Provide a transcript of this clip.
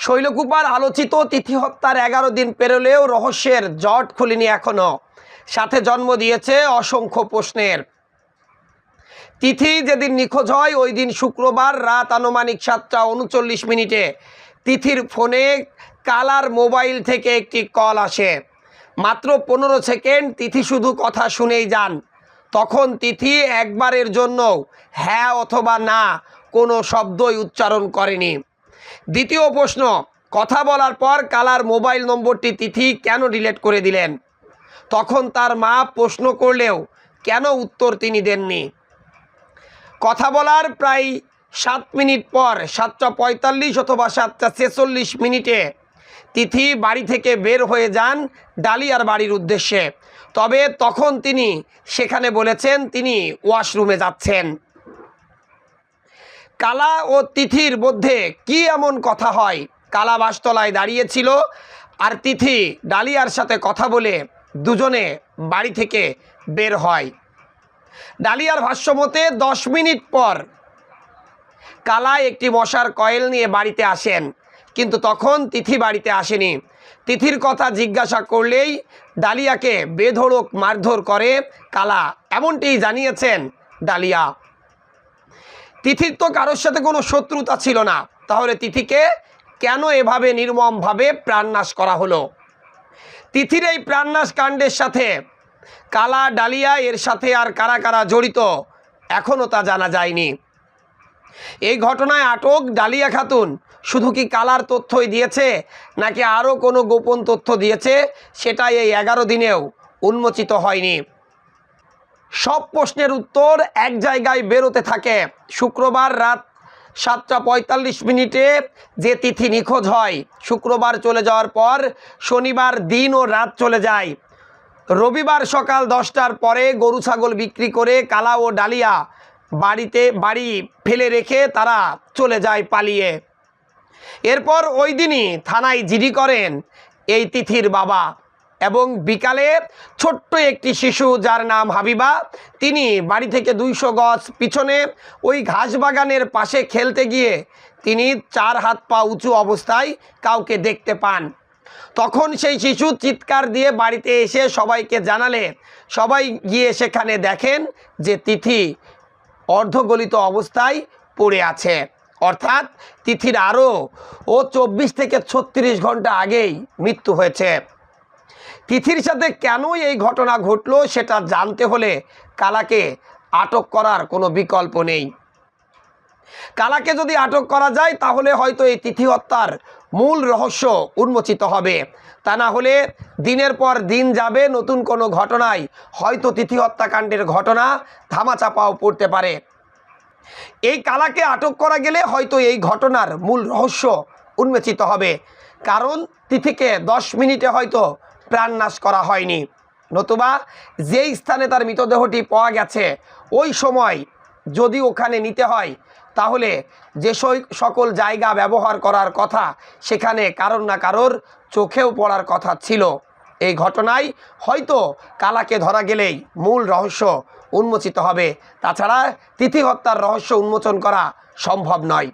শৈলকুপার আলোচিত তিথি হত্যার এগারো দিন পেরোলেও রহস্যের জট খুলিনি এখনও সাথে জন্ম দিয়েছে অসংখ্য প্রশ্নের। তিথি যেদিন নিখোঁজ হয়, ওই দিন শুক্রবার রাত আনুমানিক সাতটা উনচল্লিশ মিনিটে তিথির ফোনে কালার মোবাইল থেকে একটি কল আসে। মাত্র পনেরো সেকেন্ড তিথি শুধু কথা শুনেই যান। তখন তিথি একবারের জন্য হ্যাঁ অথবা না কোনো শব্দই উচ্চারণ করেনি। দ্বিতীয় প্রশ্ন, কথা বলার পর কালার মোবাইল নম্বরটি তিথি কেন ডিলেট করে দিলেন? তখন তার মা প্রশ্ন করলেও কেন উত্তর তিনি দেননি? কথা বলার প্রায় সাত মিনিট পর, সাতটা পঁয়তাল্লিশ অথবা সাতটা ছেচল্লিশ মিনিটে তিথি বাড়ি থেকে বের হয়ে যান ডালিয়ার বাড়ির উদ্দেশ্যে। তবে তখন তিনি সেখানে বলেছেন তিনি ওয়াশরুমে যাচ্ছেন। কালা ও তিথির মধ্যে কি এমন কথা হয়? কালা বাসতলায় দাঁড়িয়েছিল আর তিথি ডালিয়ার সাথে কথা বলে দুজনে বাড়ি থেকে বের হয়। ডালিয়ার ভাষ্যমতে দশ মিনিট পর কালা একটি মশার কয়েল নিয়ে বাড়িতে আসেন, কিন্তু তখন তিথি বাড়িতে আসেনি। তিথির কথা জিজ্ঞাসা করলেই ডালিয়াকে বেধড়ক মারধর করে কালা এমনটি জানিয়েছেন ডালিয়া। তিথির তো কারোর সাথে কোনো শত্রুতা ছিল না। তাহলে তিথিকে কেন এভাবে নির্মমভাবে প্রাণনাশ করা হলো? তিথির এই প্রাণনাশ কাণ্ডের সাথে কালা ডালিয়া এর সাথে আর কারা কারা জড়িত এখনও তা জানা যায়নি। এই ঘটনায় আটক ডালিয়া খাতুন, শুধু কি কালার তথ্যই দিয়েছে, নাকি আরও কোনো গোপন তথ্য দিয়েছে, সেটাই এই এগারো দিনেও উন্মোচিত হয়নি। সব প্রশ্নের উত্তর এক জায়গায় বেরোতে থাকে। শুক্রবার রাত সাতটা পঁয়তাল্লিশ মিনিটে যে তিথি নিখোঁজ হয়, শুক্রবার চলে যাওয়ার পর শনিবার দিন ও রাত চলে যায়। রবিবার সকাল দশটার পরে গরু, ছাগল বিক্রি করে কালা ও ডালিয়া বাড়িতে বাড়ি ফেলে রেখে তারা চলে যায় পালিয়ে। এরপর ওই দিনই থানায় জিডি করেন এই তিথির বাবা। এবং বিকালে ছোট্ট একটি শিশু যার নাম হাবিবা, তিনি বাড়ি থেকে দুইশো গজ পিছনে ওই ঘাস বাগানের পাশে খেলতে গিয়ে তিনি চার হাত পা উঁচু অবস্থায় কাউকে দেখতে পান। তখন সেই শিশু চিৎকার দিয়ে বাড়িতে এসে সবাইকে জানালে, সবাই গিয়ে সেখানে দেখেন যে তিথি অর্ধগলিত অবস্থায় পড়ে আছে। অর্থাৎ তিথির আরও ও চব্বিশ থেকে ছত্রিশ ঘণ্টা আগেই মৃত্যু হয়েছে। তিথির সাথে কেনই এই ঘটনা ঘটলো সেটা জানতে হলে কালাকে আটক করার কোনো বিকল্প নেই। কালাকে যদি আটক করা যায়, তাহলে হয়তো এই তিথি হত্যার মূল রহস্য উন্মোচিত হবে। তা না হলে দিনের পর দিন যাবে, নতুন কোনো ঘটনায় হয়তো তিথি হত্যাকাণ্ডের ঘটনা ধামাচাপাও পড়তে পারে। এই কালাকে আটক করা গেলে হয়তো এই ঘটনার মূল রহস্য উন্মোচিত হবে। কারণ তিথিকে দশ মিনিটে হয়তো প্রাণনাশ করা হয়নি। নতুবা যেই স্থানে তার মৃতদেহটি পাওয়া গেছে, ওই সময় যদি ওখানে নিতে হয়, তাহলে যে সকল জায়গা ব্যবহার করার কথা সেখানে কারোর না কারোর চোখেও পড়ার কথা ছিল। এই ঘটনায় হয়তো কালাকে ধরা গেলেই মূল রহস্য উন্মোচিত হবে। তাছাড়া তিথি হত্যার রহস্য উন্মোচন করা সম্ভব নয়।